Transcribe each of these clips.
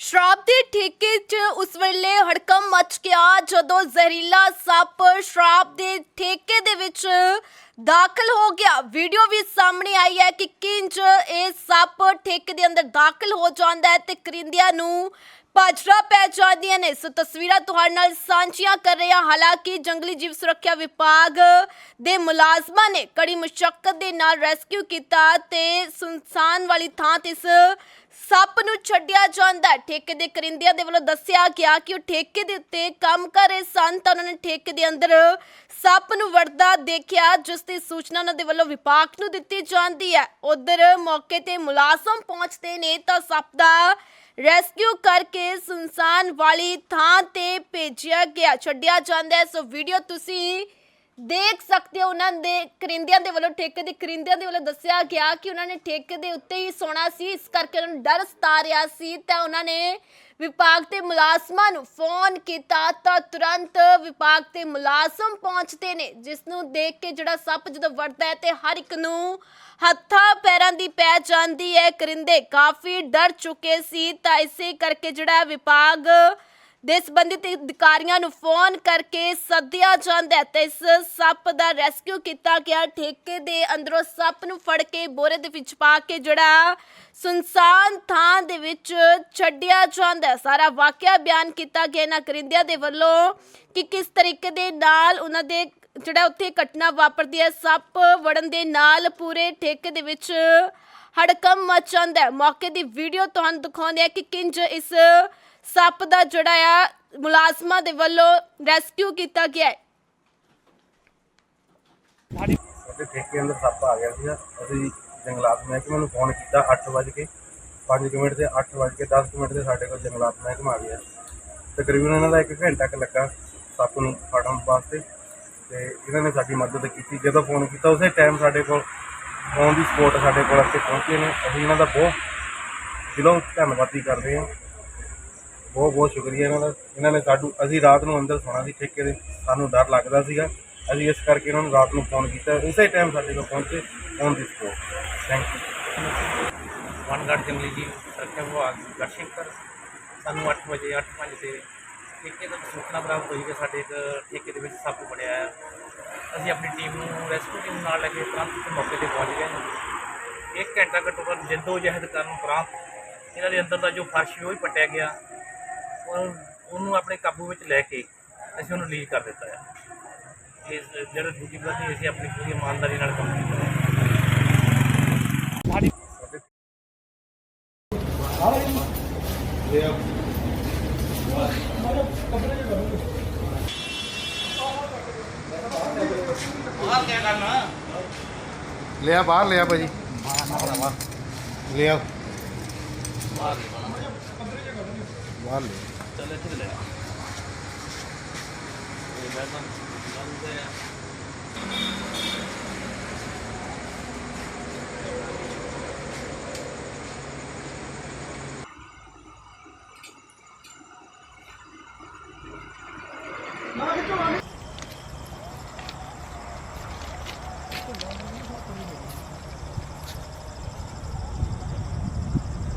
ਸ਼ਰਾਬ ਦੇ ਠੇਕੇ 'ਚ ਉਸ ਵੇਲੇ ਹੜਕੰਪ ਮਚ ਗਿਆ ਜਦੋਂ ਜ਼ਹਿਰੀਲਾ ਸੱਪ ਸ਼ਰਾਬ ਦੇ ਠੇਕੇ ਦੇ ਵਿੱਚ ਦਾਖਲ ਹੋ ਗਿਆ। ਵੀਡੀਓ ਵੀ ਸਾਹਮਣੇ ਆਈ ਹੈ ਕਿ ਕਿੰਜ ਇਹ ਸੱਪ ਠੇਕੇ ਦੇ ਅੰਦਰ ਦਾਖਲ ਹੋ ਜਾਂਦਾ ਹੈ ਤੇ ਕਰਿੰਦਿਆਂ ਨੂੰ ਭਾਜੜਾ ਪੈ ਜਾਂਦੀਆਂ ਨੇ। ਸੋ ਤਸਵੀਰਾਂ ਤੁਹਾਡੇ ਨਾਲ ਸਾਂਝੀਆਂ ਕਰ ਰਹੇ ਹਾਲਾਂਕਿ ਜੰਗਲੀ ਜੀਵ ਸੁਰੱਖਿਆ ਵਿਭਾਗ ਦੇ ਮੁਲਾਜ਼ਮਾਂ ਨੇ ਕੜੀ ਮੁਸ਼ਕਲ ਦੇ ਨਾਲ ਰੈਸਕਿਊ ਕੀਤਾ ਤੇ ਸੁਨਸਾਨ ਵਾਲੀ ਥਾਂ ਤੇ ਇਸ ਸੱਪ ਨੂੰ ਛੱਡਿਆ ਜਾਂਦਾ ਠੇਕੇ ਦੇ ਕਰਿੰਦਿਆਂ ਦੇ ਵੱਲੋਂ ਦੱਸਿਆ ਗਿਆ ਕਿ ਉਹ ਠੇਕੇ ਦੇ ਉੱਤੇ ਕੰਮ ਕਰ ਰਹੇ ਸਨ ਤਾਂ ਉਹਨਾਂ ਨੇ ਠੇਕੇ ਦੇ ਅੰਦਰ ਸੱਪ ਨੂੰ ਵੜਦਾ ਦੇਖਿਆ, ਜਿਸ ਦੀ ਸੂਚਨਾ ਉਹਨਾਂ ਦੇ ਵੱਲੋਂ ਵਿਭਾਗ ਨੂੰ ਦਿੱਤੀ ਜਾਂਦੀ ਹੈ। ਉਧਰ ਮੌਕੇ ਤੇ ਮੁਲਾਜ਼ਮ ਪਹੁੰਚਦੇ ਨੇ ਤਾਂ ਸੱਪ ਦਾ ਰੈਸਕਿਊ ਕਰਕੇ ਸੁਨਸਾਨ ਵਾਲੀ ਥਾਂ ਤੇ ਭੇਜਿਆ ਗਿਆ, ਛੱਡਿਆ ਜਾਂਦਾ ਹੈ। ਸੋ ਵੀਡੀਓ ਤੁਸੀਂ ਦੇਖ ਸਕਦੇ ਹੋ, ਉਹਨਾਂ ਦੇ ਕਰਿੰਦਿਆਂ ਦੇ ਵੱਲੋਂ, ਠੇਕੇ ਦੇ ਕਰਿੰਦਿਆਂ ਦੇ ਵੱਲੋਂ ਦੱਸਿਆ ਗਿਆ ਕਿ ਉਹਨਾਂ ਨੇ ਠੇਕੇ ਦੇ ਉੱਤੇ ਹੀ ਸੋਣਾ ਸੀ। ਇਸ ਕਰਕੇ ਉਹਨਾਂ ਨੂੰ ਡਰ ਸਤਾ ਰਿਹਾ ਸੀ। ਤਾਂ ਉਹਨਾਂ ਨੇ ਵਿਭਾਗ ਦੇ ਮੁਲਾਜ਼ਮਾਂ ਨੂੰ ਫੋਨ ਕੀਤਾ ਤਾਂ ਤੁਰੰਤ ਵਿਭਾਗ ਦੇ ਮੁਲਾਜ਼ਮ ਪਹੁੰਚਦੇ ਨੇ, ਜਿਸ ਨੂੰ ਦੇਖ ਕੇ ਜਿਹੜਾ ਸੱਪ ਜਦੋਂ ਵੜਦਾ ਹੈ ਤੇ ਹਰ ਇੱਕ ਨੂੰ ਹੱਥਾਂ ਪੈਰਾਂ ਦੀ ਪੈ ਜਾਂਦੀ ਹੈ। ਕਰਿੰਦੇ ਕਾਫੀ ਡਰ ਚੁੱਕੇ ਸੀ ਤਾਂ ਇਸੇ ਕਰਕੇ ਜਿਹੜਾ ਵਿਭਾਗ ਦੇ ਸੰਬੰਧਿਤ ਅਧਿਕਾਰੀਆਂ ਨੂੰ ਫੋਨ ਕਰਕੇ ਸੱਦਿਆ ਜਾਂਦਾ ਹੈ ਤੇ ਇਸ ਸੱਪ ਦਾ ਰੈਸਕਿਊ ਕੀਤਾ ਗਿਆ। ਠੇਕੇ ਦੇ ਅੰਦਰੋਂ ਸੱਪ ਨੂੰ ਫੜ ਕੇ ਬੋਰੇ ਦੇ ਵਿੱਚ ਪਾ ਕੇ ਜਿਹੜਾ ਸੁਨਸਾਨ ਥਾਂ ਦੇ ਵਿੱਚ ਛੱਡਿਆ ਜਾਂਦਾ ਸਾਰਾ ਵਾਕਿਆ ਬਿਆਨ ਕੀਤਾ ਗਿਆ। ਇਹਨਾਂ ਕਰਿੰਦਿਆਂ ਦੇ ਵੱਲੋਂ ਕਿ ਕਿਸ ਤਰੀਕੇ ਦੇ ਨਾਲ ਉਹਨਾਂ ਦੇ ਜਿਹੜਾ ਉੱਥੇ ਘਟਨਾ ਵਾਪਰਦੀ ਹੈ, ਸੱਪ ਵੜਨ ਦੇ ਨਾਲ ਪੂਰੇ ਠੇਕੇ ਦੇ ਵਿੱਚ ਹੜਕੰਪ ਮਚ ਹੈ। ਮੌਕੇ ਦੀ ਵੀਡੀਓ ਤੁਹਾਨੂੰ ਦਿਖਾਉਂਦੇ ਆ ਕਿ ਕਿੰਜ ਇਸ ਸੱਪ ਦਾ ਜਿਹੜਾ ਆ, ਮੁਲਾਜ਼ਮਾਂ ਦੇ ਵੱਲੋਂ ਰੈਸਕਿਊ ਕੀਤਾ ਗਿਆ ਹੈ। ਸਾਡੇ ਠੇਕੇ ਅੰਦਰ ਸੱਪ ਆ ਗਿਆ ਸੀਗਾ। ਅਸੀਂ ਜੰਗਲਾਤ ਮਹਿਕਮੇ ਨੂੰ ਫੋਨ ਕੀਤਾ 8 ਵਜੇ ਕੇ 5 ਮਿੰਟ ਤੇ 8 ਵਜੇ ਕੇ 10 ਮਿੰਟ ਤੇ ਸਾਡੇ ਕੋਲ ਜੰਗਲਾਤ ਮਹਿਕਮਾ ਆ ਗਿਆ। ਤਕਰੀਬਨ ਇਹਨਾਂ ਦਾ 1 ਘੰਟਾ ਕੁ ਲੱਗਾ ਸੱਪ ਨੂੰ ਫੜਨ ਵਾਸਤੇ। ਤੇ ਇਹਨਾਂ ਨੇ ਸਾਡੀ ਮਦਦ ਕੀਤੀ। ਜਦੋਂ ਫੋਨ ਕੀਤਾ, ਉਸੇ ਟਾਈਮ ਸਾਡੇ ਕੋਲ ਫੋਨ ਦੀ ਸਪੋਰਟ ਸਾਡੇ ਕੋਲ ਇੱਥੇ ਪਹੁੰਚੇ ਨੇ। ਅਸੀਂ ਇਹਨਾਂ ਦਾ ਬਹੁਤ ਦਿਲੋਂ ਧੰਨਵਾਦੀ ਕਰਦੇ ਹਾਂ। ਬਹੁਤ ਬਹੁਤ ਸ਼ੁਕਰੀਆ ਇਹਨਾਂ ਦਾ। ਇਹਨਾਂ ਨੇ ਸਾਡੂ ਅਸੀਂ ਰਾਤ ਨੂੰ ਅੰਦਰ ਸੋਣਾ ਸੀ ਠੇਕੇ ਦੇ ਸਾਨੂੰ ਡਰ ਲੱਗਦਾ ਸੀਗਾ। ਅਸੀਂ ਇਸ ਕਰਕੇ ਇਹਨਾਂ ਨੂੰ ਰਾਤ ਨੂੰ ਫੋਨ ਕੀਤਾ। ਉਸੇ ਟਾਈਮ ਸਾਡੇ ਕੋਲ ਪਹੁੰਚੇ ਫੋਨ ਦੀ ਸਪੋਰਟ ਥੈਂਕ ਯੂ ਵਨਗੜ ਜੰਗਲੀ ਜੀਵ ਸੁਰੱਖਿਆ ਵਿਭਾਗ, ਗੜਸ਼ੰਕਰ। ਸਾਨੂੰ 8 ਵਜੇ 8:05 ਤੇ ਠੇਕੇ ਤੋਂ ਸੂਚਨਾ ਪ੍ਰਾਪਤ ਹੋਈ ਕਿ ਸਾਡੇ ਇੱਕ ਠੇਕੇ ਦੇ ਵਿੱਚ ਸੱਪ ਵੜਿਆ ਹੈ। ਅਸੀਂ ਆਪਣੀ ਟੀਮ ਨੂੰ ਰੈਸਕਿਊ ਟੀਮ ਨਾਲ ਲੈ ਕੇ ਤੁਰੰਤ ਮੌਕੇ ਤੇ ਪਹੁੰਚ ਗਏ ਹਾਂ। ਇੱਕ ਘੰਟਾ ਘੱਟੋ ਘੱਟ ਜਿੱਦੋ ਜਹਿਦ ਕਰਨ ਉਪਰੰਤ ਇਹਨਾਂ ਦੇ ਅੰਦਰ ਦਾ ਜੋ ਫਰਸ਼ ਉਹ ਵੀ ਪੱਟਿਆ ਗਿਆ ਔਰ ਉਹਨੂੰ ਆਪਣੇ ਕਾਬੂ ਵਿੱਚ ਲੈ ਕੇ ਅਸੀਂ ਉਹਨੂੰ ਰਿਲੀਜ਼ ਕਰ ਦਿੱਤਾ ਹੈ। ਇਸ ਜਿਹੜਾ ਦੂਜੀ ਪਾਸੇ ਅਸੀਂ ਆਪਣੀ ਪੂਰੀ ਇਮਾਨਦਾਰੀ ਨਾਲ ਕੰਮ ਕੀਤਾ ਹੈ। ਲਿਆ ਬਾਹਰ ਲਿਆ ਭਾਜੀ। ਲਿਆ। ਬਾਹਰ ਲਿਆ। ਚੱਲ ਇੱਥੇ ਲੈ। ਇਹ ਮੈਂ ਤਾਂ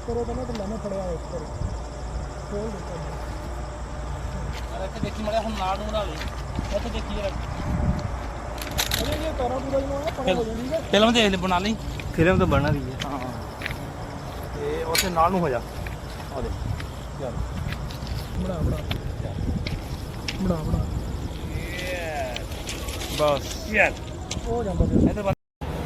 ਬੰਦੇ ਆ ਅਰੇ ਇੱਥੇ ਦੇਖੀ ਮੜਿਆ ਹੁਣ ਨਾਲ ਨੂੰ ਬਣਾ ਲਈ ਇੱਥੇ ਦੇਖੀ ਯਾਰ ਫਿਲਮ ਦੇਖ ਲੈ ਬਣਾ ਲਈ। ਫਿਲਮ ਤਾਂ ਬਣਾ ਰਹੀ ਹੈ ਹਾਂ। ਤੇ ਉੱਥੇ ਨਾਲ ਨੂੰ ਹੋ ਜਾ। ਆ ਦੇ ਚੱਲ। ਬਣਾ ਬਣਾ। ਬਣਾ ਬਣਾ। ਬਸ। ਯਾਰ ਹੋ ਜਾਂਦਾ ਫਿਰ। ਇੱਥੇ ਬਸ